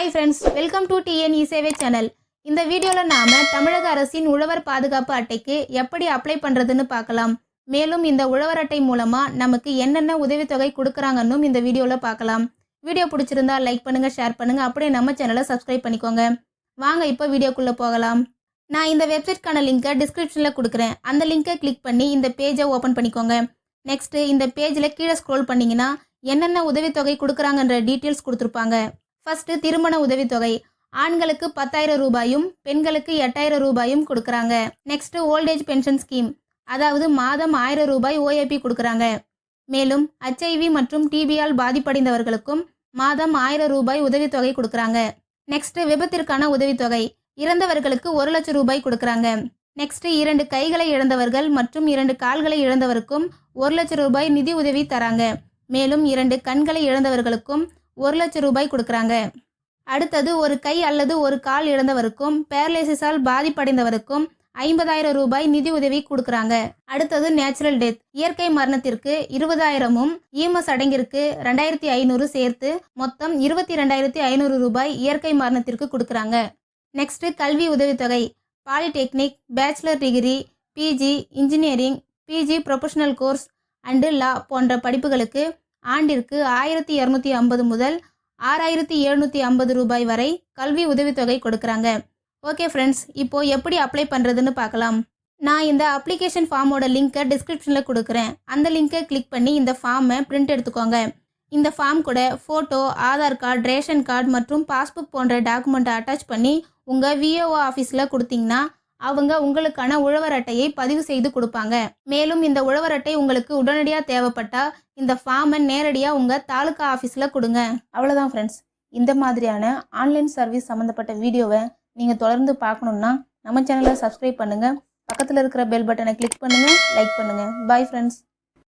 Hi friends welcome to TN Sevai channel இந்த வீடியோவில் நாம தமிழக அரசின் உழவர் பாதுகாப்பு அட்டைக்கு எப்படி அப்ளை பண்ணுறதுன்னு பார்க்கலாம். மேலும் இந்த உழவர் அட்டை மூலமாக நமக்கு என்னென்ன உதவித்தொகை கொடுக்குறாங்கன்னும் இந்த வீடியோவில் பார்க்கலாம். வீடியோ பிடிச்சிருந்தா லைக் பண்ணுங்கள் ஷேர் பண்ணுங்கள் அப்படியே நம்ம சேனலை சப்ஸ்கிரைப் பண்ணிக்கோங்க. வாங்க இப்போ வீடியோக்குள்ளே போகலாம். நான் இந்த வெப்சைட்கான லிங்கை டிஸ்கிரிப்ஷனில் கொடுக்குறேன். அந்த லிங்கை கிளிக் பண்ணி இந்த பேஜை ஓப்பன் பண்ணிக்கோங்க. நெக்ஸ்ட்டு இந்த பேஜில் கீழே ஸ்க்ரோல் பண்ணிங்கன்னா என்னென்ன உதவித்தொகை கொடுக்குறாங்கன்ற டீட்டெயில்ஸ் கொடுத்துருப்பாங்க. ஃபர்ஸ்ட் திருமண உதவித்தொகை. ஆண்களுக்கு பத்தாயிரம் ரூபாயும் பெண்களுக்கு எட்டாயிரம் ரூபாயும் கொடுக்குறாங்க. நெக்ஸ்ட் ஓல்டேஜ் பென்ஷன் ஸ்கீம் அதாவது மாதம் ஆயிரம் ரூபாய் ஓஏபி கொடுக்குறாங்க. மேலும் ஹெச்ஐவி மற்றும் டிபியால் பாதிப்படைந்தவர்களுக்கும் மாதம் ஆயிரம் ரூபாய் உதவித்தொகை கொடுக்குறாங்க. நெக்ஸ்ட் விபத்திற்கான உதவித்தொகை. இறந்தவர்களுக்கு ஒரு லட்சம் ரூபாய் கொடுக்குறாங்க. நெக்ஸ்ட் இரண்டு கைகளை இழந்தவர்கள் மற்றும் இரண்டு கால்களை இழந்தவருக்கும் ஒரு லட்சம் ரூபாய் நிதி உதவி தராங்க. மேலும் இரண்டு கண்களை இழந்தவர்களுக்கும் ஒரு லட்சம் ரூபாய் கொடுக்குறாங்க. அடுத்தது ஒரு கை அல்லது ஒரு கால் இழந்தவருக்கும் பேரலைசிஸால் பாதிப்படைந்தவருக்கும் ஐம்பதாயிரம் ரூபாய் நிதி உதவி கொடுக்குறாங்க. அடுத்தது நேச்சுரல் டெத் இயற்கை மரணத்திற்கு இருபதாயிரமும் ஈம சடங்கிற்கு ரெண்டாயிரத்தி ஐநூறு சேர்த்து மொத்தம் இருபத்தி ரெண்டாயிரத்தி ஐநூறு ரூபாய் இயற்கை மரணத்திற்கு கொடுக்குறாங்க. நெக்ஸ்ட் கல்வி உதவித்தொகை. Polytechnic bachelor degree PG engineering PG professional course and law போன்ற படிப்புகளுக்கு ஆண்டிற்கு ஆயிரத்தி இரநூத்தி ஐம்பது முதல் ஆறாயிரத்தி எழுநூற்றி ஐம்பது ரூபாய் வரை கல்வி உதவித்தொகை கொடுக்குறாங்க. ஓகே ஃப்ரெண்ட்ஸ் இப்போ எப்படி அப்ளை பண்ணுறதுன்னு பார்க்கலாம். நான் இந்த அப்ளிகேஷன் ஃபார்மோட லிங்க்கை டிஸ்கிரிப்ஷனில் கொடுக்குறேன். அந்த லிங்கை கிளிக் பண்ணி இந்த ஃபார்மை பிரிண்ட் எடுத்துக்கோங்க. இந்த ஃபார்ம் கூட photo Aadhaar card ration card மற்றும் பாஸ்புக் போன்ற டாக்குமெண்ட்டை அட்டாச் பண்ணி உங்கள் விஓஓ ஆஃபீஸில் கொடுத்தீங்கன்னா அவங்க உங்களுக்கான உழவர் அட்டையை பதிவு செய்து கொடுப்பாங்க. மேலும் இந்த உழவர் அட்டை உங்களுக்கு உடனடியாக தேவைப்பட்டா இந்த ஃபார்மை நேரடியாக உங்கள் தாலுக்கா ஆஃபீஸில் கொடுங்க. அவ்வளோதான் ஃப்ரெண்ட்ஸ் இந்த மாதிரியான ஆன்லைன் சர்வீஸ் சம்மந்தப்பட்ட வீடியோவை நீங்கள் தொடர்ந்து பார்க்கணுன்னா நம்ம சேனலை சப்ஸ்கிரைப் பண்ணுங்கள் பக்கத்தில் இருக்கிற பெல் பட்டனை கிளிக் பண்ணுங்கள் லைக் பண்ணுங்கள் பாய் ஃப்ரெண்ட்ஸ்